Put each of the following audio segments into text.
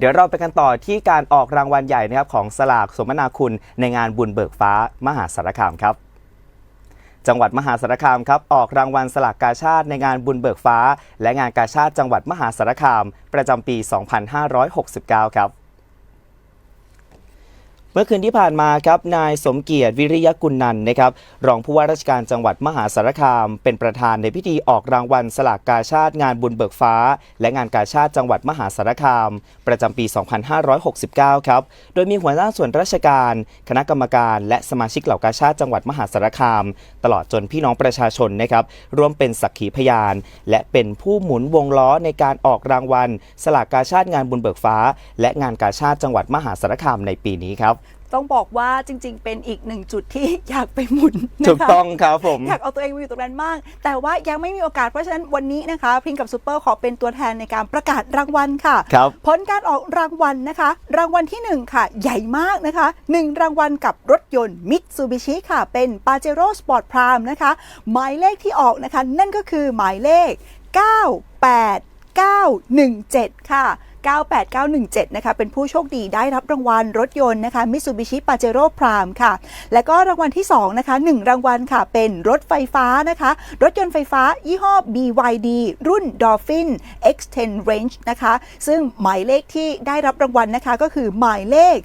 เดี๋ยวเราไปกันต่อที่การออกรางวัลใหญ่นะครับของสลากสมนาคุณในงานบุญเบิกฟ้ามหาสารคามครับจังหวัดมหาสารคามครับออกรางวัลสลากกาชาติในงานบุญเบิกฟ้า และงานกาชาติจังหวัดมหาสารคาม ประจำปี 2569 ครับ เมื่อคืนที่ผ่านมาครับนายสมเกียรติวิริยกุลนันท์นะครับรองผู้ว่าราชการจังหวัดมหาสารคาม เป็นประธานในพิธีออกรางวัลสลากกาชาติงานบุญเบิกฟ้า และงานกาชาติจังหวัดมหาสารคาม ประจำปี 2569 ครับ โดยมีหัวหน้าส่วนราชการ คณะกรรมการ และสมาชิกเหล่ากาชาติจังหวัดมหาสารคาม ตลอดจนพี่น้องประชาชนนะครับร่วมเป็นสักขีพยาน และเป็นผู้หมุนวงล้อในการออกรางวัล สลากกาชาติงานบุญเบิกฟ้า และงานกาชาติจังหวัดมหาสารคามในปีนี้ครับต้องบอกว่าจริง ๆ เป็นอีกหนึ่งจุดที่อยากไปหมุนนะคะถูกต้องครับผม อยากเอาตัวเองมาอยู่ตรงนั้นมาก แต่ว่ายังไม่มีโอกาสเพราะฉะนั้นวันนี้นะคะพริงกับซูเปอร์ขอเป็นตัวแทนในการประกาศรางวัลค่ะ ครับ ผลการออกรางวัลนะคะ รางวัลที่ 1 ค่ะ ใหญ่มากนะคะ 1 รางวัลกับรถยนต์ Mitsubishi ค่ะ เป็น Pajero Sport Prime นะคะหมายเลขที่ออกนะคะ นั่นก็คือหมายเลข 98917 ค่ะ 98917 นะคะ เป็นผู้โชคดีได้รับรางวัลรถยนต์นะคะ Mitsubishi Pajero Prime ค่ะ และก็รางวัลที่ 2 นะคะ 1 รางวัลค่ะ เป็นรถไฟฟ้านะคะ รถยนต์ไฟฟ้า ยี่ห้อ BYD รุ่น Dolphin X10 Range นะคะ ซึ่งหมายเลขที่ได้รับรางวัลนะคะ ก็คือหมายเลข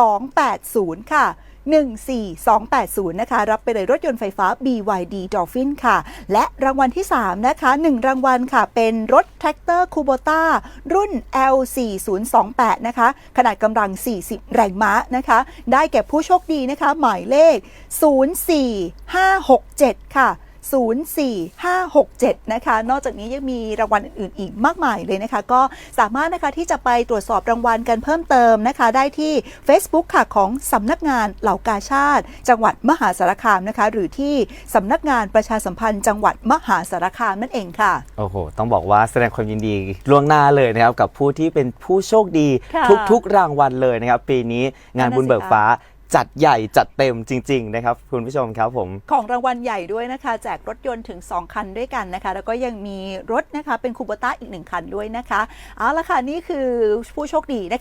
14280 ค่ะ 14280 นะคะ รับไปเลยรถยนต์ไฟฟ้า BYD Dolphin ค่ะ และรางวัลที่ 3 นะคะ 1 รางวัลค่ะ เป็นรถแท็กเตอร์คูโบต้ารุ่น L4028 นะคะ ขนาดกำลัง 40 แรงม้านะคะ ได้แก่ผู้โชคดีนะคะ หมายเลข 04567 ค่ะ 04567 นะคะ นอกจากนี้ยังมีรางวัลอื่นๆอีกมากมายเลยนะคะ ก็สามารถนะคะที่จะไปตรวจสอบรางวัลกันเพิ่มเติมนะคะ ได้ที่ Facebook ค่ะของสำนักงานเหล่ากาชาติ จังหวัดมหาสารคามนะคะ หรือที่สำนักงานประชาสัมพันธ์จังหวัดมหาสารคามนั่นเองค่ะ โอ้โห ต้องบอกว่าแสดงความยินดีล่วงหน้าเลยนะครับกับผู้ที่เป็นผู้โชคดี ค่ะ ทุกๆรางวัลเลยนะครับปีนี้งานบุญเบิกฟ้า จัดใหญ่จัดเต็มจริง ๆ นะครับ คุณผู้ชมครับผม ของรางวัลใหญ่ด้วยนะคะ แจกรถยนต์ถึง 2 คันด้วยกันนะคะ แล้วก็ยังมีรถนะคะเป็นคูโบต้าอีก 1 คันด้วยนะคะ เอาละค่ะ นี่คือผู้โชคดีนะคะ